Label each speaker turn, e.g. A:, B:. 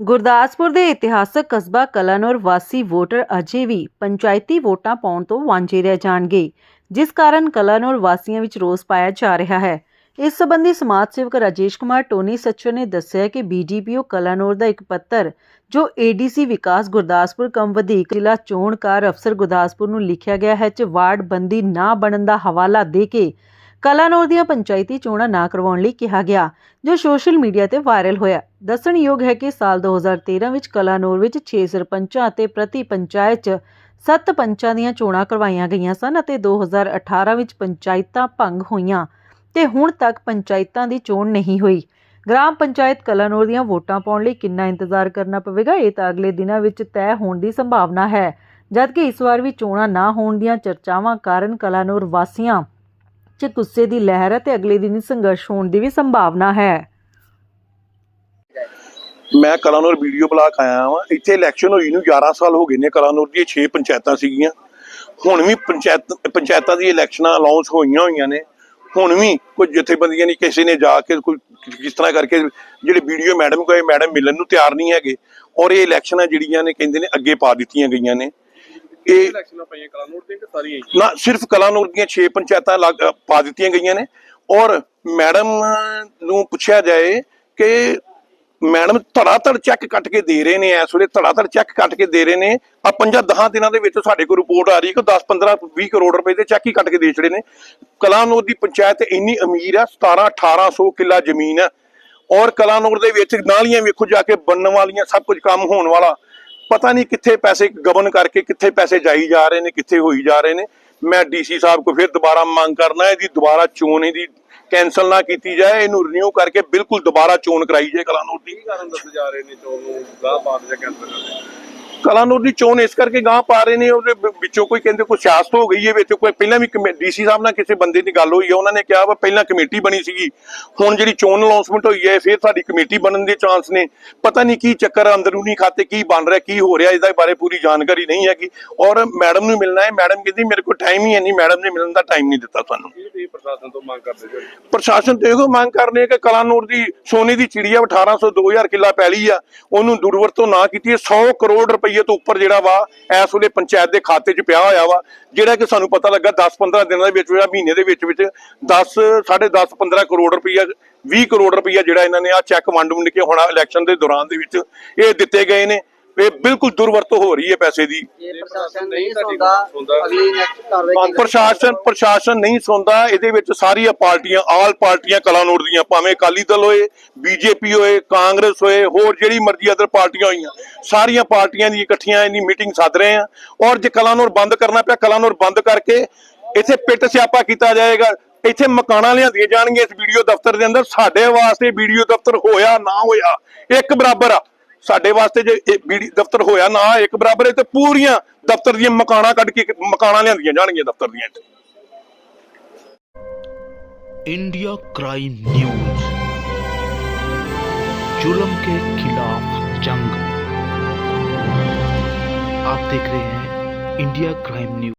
A: ਗੁਰਦਾਸਪੁਰ ਦੇ ਇਤਿਹਾਸਕ ਕਸਬਾ ਕਲਾਨੌਰ ਵਾਸੀ ਵੋਟਰ ਅਜੇ ਵੀ ਪੰਚਾਇਤੀ ਵੋਟਾਂ ਪਾਉਣ ਤੋਂ ਵਾਂਝੇ ਰਹਿ ਜਾਣਗੇ, ਜਿਸ ਕਾਰਨ ਕਲਾਨੌਰ ਵਾਸੀਆਂ ਵਿੱਚ ਰੋਸ ਪਾਇਆ ਜਾ ਰਿਹਾ ਹੈ। ਇਸ ਸਬੰਧੀ ਸਮਾਜ ਸੇਵਕ ਰਾਜੇਸ਼ ਕੁਮਾਰ ਟੋਨੀ ਸੱਚੋ ਨੇ ਦੱਸਿਆ ਕਿ ਬੀਡੀਪੀਓ ਕਲਾਨੌਰ ਦਾ ਇੱਕ ਪੱਤਰ, ਜੋ ਏਡੀਸੀ ਵਿਕਾਸ ਗੁਰਦਾਸਪੁਰ ਕਮ ਵਧੀਕ ਜ਼ਿਲ੍ਹਾ ਚੋਣ ਕਾਰ ਅਫਸਰ ਗੁਰਦਾਸਪੁਰ ਨੂੰ ਲਿਖਿਆ ਗਿਆ ਹੈ, ਚ ਵਾਰਡ ਬੰਦੀ ਨਾ ਬਣਨ ਦਾ ਹਵਾਲਾ ਦੇ ਕੇ ਕਲਾਨੌਰ ਦੀਆਂ ਪੰਚਾਇਤੀ ਚੋਣਾਂ ਨਾ ਕਰਵਾਉਣ ਲਈ ਕਿਹਾ ਗਿਆ, ਜੋ ਸੋਸ਼ਲ ਮੀਡੀਆ ਤੇ ਵਾਇਰਲ ਹੋਇਆ। ਦੱਸਣਯੋਗ ਹੈ ਕਿ ਸਾਲ 2013 ਵਿੱਚ ਕਲਾਨੌਰ ਵਿੱਚ 6 ਸਰਪੰਚਾਂ ਅਤੇ ਪ੍ਰਤੀ ਪੰਚਾਇਤ 'ਚ 7 ਪੰਚਾਂ ਦੀਆਂ ਚੋਣਾਂ ਕਰਵਾਈਆਂ ਗਈਆਂ ਸਨ ਅਤੇ 2018 ਵਿੱਚ ਪੰਚਾਇਤਾਂ ਭੰਗ ਹੋਈਆਂ ਤੇ ਹੁਣ ਤੱਕ ਪੰਚਾਇਤਾਂ ਦੀ ਚੋਣ ਨਹੀਂ ਹੋਈ। ਗ੍ਰਾਮ ਪੰਚਾਇਤ ਕਲਾਨੌਰ ਦੀਆਂ ਵੋਟਾਂ ਪਾਉਣ ਲਈ ਕਿੰਨਾ ਇੰਤਜ਼ਾਰ ਕਰਨਾ ਪਵੇਗਾ, ਇਹ ਤਾਂ ਅਗਲੇ ਦਿਨਾਂ ਵਿੱਚ ਤੈਅ ਹੋਣ ਦੀ ਸੰਭਾਵਨਾ ਹੈ। ਜਦਕਿ ਇਸ ਵਾਰ ਵੀ ਚੋਣਾਂ ਨਾ ਹੋਣ ਦੀਆਂ ਚਰਚਾਵਾਂ ਕਾਰਨ ਕਲਾਨੌਰ ਵਾਸੀਆਂ 'ਚ ਗੁੱਸੇ ਦੀ ਲਹਿਰ ਹੈ ਤੇ ਅਗਲੇ ਦਿਨ ਸੰਘਰਸ਼ ਹੋਣ ਦੀ ਵੀ ਸੰਭਾਵਨਾ ਹੈ।
B: ਮੈਂ ਕਲਾਨੌਰ ਵੀਡੀਓ ਬਲਾਕ ਆਇਆ ਹਾਂ ਇੱਥੇ ਇਲੈਕਸ਼ਨ ਹੋਈ ਨੂੰ 11 ਸਾਲ ਹੋ ਗਏ ਨੇ ਕਲਾਨੌਰ ਦੀਆਂ 6 ਪੰਚਾਇਤਾਂ ਸੀਗੀਆਂ। ਹੁਣ ਵੀ ਪੰਚਾਇਤ, ਪੰਚਾਇਤਾਂ ਦੀ ਇਲੈਕਸ਼ਨਾਂ ਅਨਾਉਂਸ ਹੋਈਆਂ ਹੋਈਆਂ ਨੇ। ਹੁਣ ਵੀ ਕੋਈ ਜਥੇਬੰਦੀਆਂ ਨਹੀਂ, ਕਿਸੇ ਨੇ ਜਾ ਕੇ ਕੋਈ ਕਿਸ ਤਰ੍ਹਾਂ ਕਰਕੇ ਜਿਹੜੇ ਵੀਡੀਓ ਮੈਡਮ ਕੋਏ ਮੈਡਮ ਮਿਲਣ ਨੂੰ ਤਿਆਰ ਨਹੀਂ ਹੈਗੇ। ਔਰ ਇਹ ਇਲੈਕਸ਼ਨਾਂ ਜਿਹੜੀਆਂ ਨੇ, ਕਹਿੰਦੇ ਨੇ ਅੱਗੇ ਪਾ ਦਿੱਤੀਆਂ ਗਈਆਂ ਨੇ। ਇਹ
C: ਇਲੈਕਸ਼ਨਾਂ ਪਈਆਂ ਕਲਾਨੌਰ ਦੀਆਂ ਕਿ ਸਾਰੀਆਂ?
B: ਨਾ ਸਿਰਫ ਕਲਾਨੌਰ ਦੀਆਂ 6 ਪੰਚਾਇਤਾਂ ਪਾ ਦਿੱਤੀਆਂ ਗਈਆਂ ਨੇ। ਔਰ ਮੈਡਮ ਨੂੰ ਪੁੱਛਿਆ ਜਾਏ ਕਿ ਮੈਡਮ ਧੜਾ ਧੜ ਚੈੱਕ ਕੱਟ ਕੇ ਦੇ ਰਹੇ ਨੇ ਇਸ ਵੇਲੇ ਧੜਾ ਧੜ ਚੈੱਕ ਕੱਟ ਕੇ ਦੇ ਰਹੇ ਨੇ। ਆ ਪੰਜਾਂ 10 ਦਿਨਾਂ ਦੇ ਵਿੱਚ ਸਾਡੇ ਕੋਲ ਰਿਪੋਰਟ ਆ ਰਹੀ ਕਿ 10 15 20 ਕਰੋੜ ਰੁਪਏ ਦੇ ਚੈੱਕ ਹੀ ਕੱਟ ਕੇ ਦੇ ਛੜੇ ਨੇ। ਕਲਾਨੌਰ ਦੀ ਪੰਚਾਇਤ ਇੰਨੀ ਅਮੀਰ ਆ 17 1800 ਕਿੱਲਾ ਜ਼ਮੀਨ ਹੈ ਔਰ ਕਲਾਨੌਰ ਦੇ ਵਿੱਚ ਨਾਲੀਆਂ ਵੇਖੋ ਜਾ ਕੇ ਬਣਨ ਵਾਲੀਆਂ ਸਭ ਕੁਝ ਕੰਮ ਹੋਣ ਵਾਲਾ। ਪਤਾ ਨਹੀਂ ਕਿੱਥੇ ਪੈਸੇ ਗਬਨ ਕਰਕੇ ਕਿੱਥੇ ਪੈਸੇ ਜਾਈ ਜਾ ਰਹੇ ਨੇ, ਕਿੱਥੇ ਹੋਈ ਜਾ ਰਹੇ ਨੇ। ਮੈਂ ਡੀਸੀ ਸਾਹਿਬ ਕੋ ਫਿਰ ਦੁਬਾਰਾ ਮੰਗ ਕਰਨਾ, ਇਹਦੀ ਦੁਬਾਰਾ ਚੋਣ ਇਹਦੀ ਕੈਨਸਲ ਨਾ ਕੀਤੀ ਜਾਏ, ਇਹਨੂੰ ਰਿਨਿਊ ਕਰਕੇ ਬਿਲਕੁਲ ਦੁਬਾਰਾ ਚੋਣ ਕਰਾਈ ਜਾਏ ਕਲਾਨੌਰ ਦੀ।
C: ਕੀ ਕਾਰਨ ਦੱਸੇ ਜਾ ਰਹੇ ਨੇ ਚੋਣ ਨੂੰ? ਗਾਹ ਬਾਤ ਜਾਂ ਕੈਂਸਲ ਕਰਦੇ
B: ਕਲਾਨੌਰ ਦੀ ਚੋਣ ਇਸ ਕਰਕੇ ਗਾਂ ਪਾ ਰਹੇ ਨੇ ਉਹਦੇ ਵਿੱਚੋਂ ਕੋਈ ਕਹਿੰਦੇ ਕੋਈ ਸਿਆਸਤ ਹੋ ਗਈ ਹੈ ਵਿੱਚ ਕੋਈ ਪਹਿਲਾਂ ਵੀ ਡੀਸੀ ਸਾਹਿਬ ਨਾਲ ਕਿਸੇ ਬੰਦੇ ਦੀ ਗੱਲ ਹੋਈ ਹੈ ਉਹਨਾਂ ਨੇ ਕਿਹਾ ਵਾ ਪਹਿਲਾਂ ਕਮੇਟੀ ਬਣੀ ਸੀਗੀ ਹੁਣ ਜਿਹੜੀ ਚੋਣ ਅਨਾਉਂਸਮੈਂਟ ਹੋਈ ਹੈ ਫਿਰ ਸਾਡੀ ਕਮੇਟੀ ਬਣਨ ਦੇ ਚਾਂਸ ਨੇ। ਪਤਾ ਨਹੀਂ ਕੀ ਚੱਕਰ ਅੰਦਰੂਨੀ ਖਾਤੇ ਕੀ ਬਣ ਰਿਹਾ ਕੀ ਹੋ ਰਿਹਾ ਇਹਦੇ ਬਾਰੇ ਪੂਰੀ ਜਾਣਕਾਰੀ ਨਹੀਂ ਹੈਗੀ। ਔਰ ਮੈਡਮ ਨੂੰ ਮਿਲਣਾ ਹੈ ਮੈਡਮ ਕਹਿੰਦੀ ਮੇਰੇ ਕੋਲ ਟਾਈਮ ਹੀ ਹੈ ਨਹੀਂ ਮੈਡਮ ਨੇ ਮਿਲਣ ਦਾ ਟਾਈਮ ਨਹੀਂ ਦਿੱਤਾ ਸਾਨੂੰ।
C: ਪ੍ਰਸ਼ਾਸਨ ਤੋਂ ਮੰਗ ਕਰਦੇ ਜੀ
B: ਪ੍ਰਸ਼ਾਸਨ ਤੋਂ ਇਹੋ ਮੰਗ ਕਰਨੇ ਆ ਕਿ ਕਲਾਨੌਰ ਦੀ ਸੋਨੇ ਦੀ ਚਿੜੀਆ 1800 2000 ਕਿੱਲਾ ਪੈਲੀ ਆ ਉਹਨੂੰ ਦੁਰਵਰਤੋਂ ਨਾ ਕੀਤੀ 100 ਕਰੋੜ ਰੁਪਏ ਤੋਂ ਉੱਪਰ ਜਿਹੜਾ ਵਾ, ਇਸ ਵੇਲੇ ਪੰਚਾਇਤ ਦੇ ਖਾਤੇ 'ਚ ਪਿਆ ਹੋਇਆ ਵਾ, ਜਿਹੜਾ ਕਿ ਸਾਨੂੰ ਪਤਾ ਲੱਗਾ 10-15 ਦਿਨਾਂ ਦੇ ਵਿੱਚ ਜਿਹੜਾ ਮਹੀਨੇ ਦੇ ਵਿੱਚ ਵਿੱਚ 10 10.5 15 ਕਰੋੜ ਰੁਪਈਆ 20 ਕਰੋੜ ਰੁਪਈਆ ਜਿਹੜਾ ਇਹਨਾਂ ਨੇ ਆ ਚੈੱਕ ਵੰਡ ਵੰਡ ਕੇ ਹੁਣ ਇਲੈਕਸ਼ਨ ਦੇ ਦੌਰਾਨ ਦੇ ਵਿੱਚ ਇਹ ਦਿੱਤੇ ਗਏ ਨੇ। ਇਹ ਬਿਲਕੁਲ ਦੁਰਵਰਤੋਂ ਹੋ ਰਹੀ ਹੈ ਪੈਸੇ ਦੀ।
D: ਪ੍ਰਸ਼ਾਸਨ ਨਹੀਂ
C: ਤੁਹਾਡੀ
D: ਸੁਣਦਾ
C: ਸੁਣਦਾ,
D: ਅਗਲੀ ਨੈਕਸਟ ਕਾਰਵਾਈ ਕੀ ਕਰੇਗਾ?
B: ਪ੍ਰਸ਼ਾਸਨ ਪ੍ਰਸ਼ਾਸਨ ਨਹੀਂ ਸੁਣਦਾ ਇਹਦੇ ਵਿੱਚ ਸਾਰੀਆਂ ਪਾਰਟੀਆਂ ਆਲ ਪਾਰਟੀਆਂ ਕਲਾਨੌਰ ਦੀਆਂ ਭਾਵੇਂ ਅਕਾਲੀ ਦਲ ਹੋਏ ਬੀਜੇਪੀ ਹੋਏ ਕਾਂਗਰਸ ਹੋਏ ਹੋਰ ਜਿਹੜੀ ਮਰਜ਼ੀ ਅਦਰ ਪਾਰਟੀਆਂ ਹੋਈਆਂ ਸਾਰੀਆਂ ਪਾਰਟੀਆਂ ਦੀ ਇਕੱਠੀਆਂ ਇਹਦੀ ਮੀਟਿੰਗ ਸੱਦ ਰਹੇ ਆ ਔਰ ਜੇ ਕਲਾਨੌਰ ਬੰਦ ਕਰਨਾ ਪਿਆ ਕਲਾਨੌਰ ਬੰਦ ਕਰਕੇ ਇੱਥੇ ਪਿੱਟ ਸਿਆਪਾ ਕੀਤਾ ਜਾਏਗਾ ਇੱਥੇ ਮਕਾਨਾਂ ਲਿਆਂਦੀਆਂ ਜਾਣਗੀਆਂ ਇਸ ਵੀਡੀਓ ਦਫ਼ਤਰ ਦੇ ਅੰਦਰ ਸਾਡੇ ਵਾਸਤੇ ਵੀਡੀਓ ਦਫ਼ਤਰ ਹੋਇਆ ਨਾ ਹੋਇਆ ਇੱਕ ਬਰਾਬਰ ਆ। ਸਾਡੇ ਵਾਸਤੇ ਜੇ ਇਹ ਵੀਡੀਓ ਦਫ਼ਤਰ ਹੋਇਆ ਨਾ ਇੱਕ ਬਰਾਬਰ ਹੈ ਤੇ ਪੂਰੀਆਂ ਦਫ਼ਤਰ ਦੀਆਂ ਮਕਾਨਾਂ ਕੱਢ ਕੇ ਮਕਾਨਾਂ ਲਿਆਂਦੀਆਂ ਜਾਣਗੀਆਂ ਦਫ਼ਤਰ ਦੀਆਂ ਇੱਥੇ
E: इंडिया क्राइम न्यूज जुल्म के खिलाफ जंग आप देख रहे हैं इंडिया क्राइम न्यूज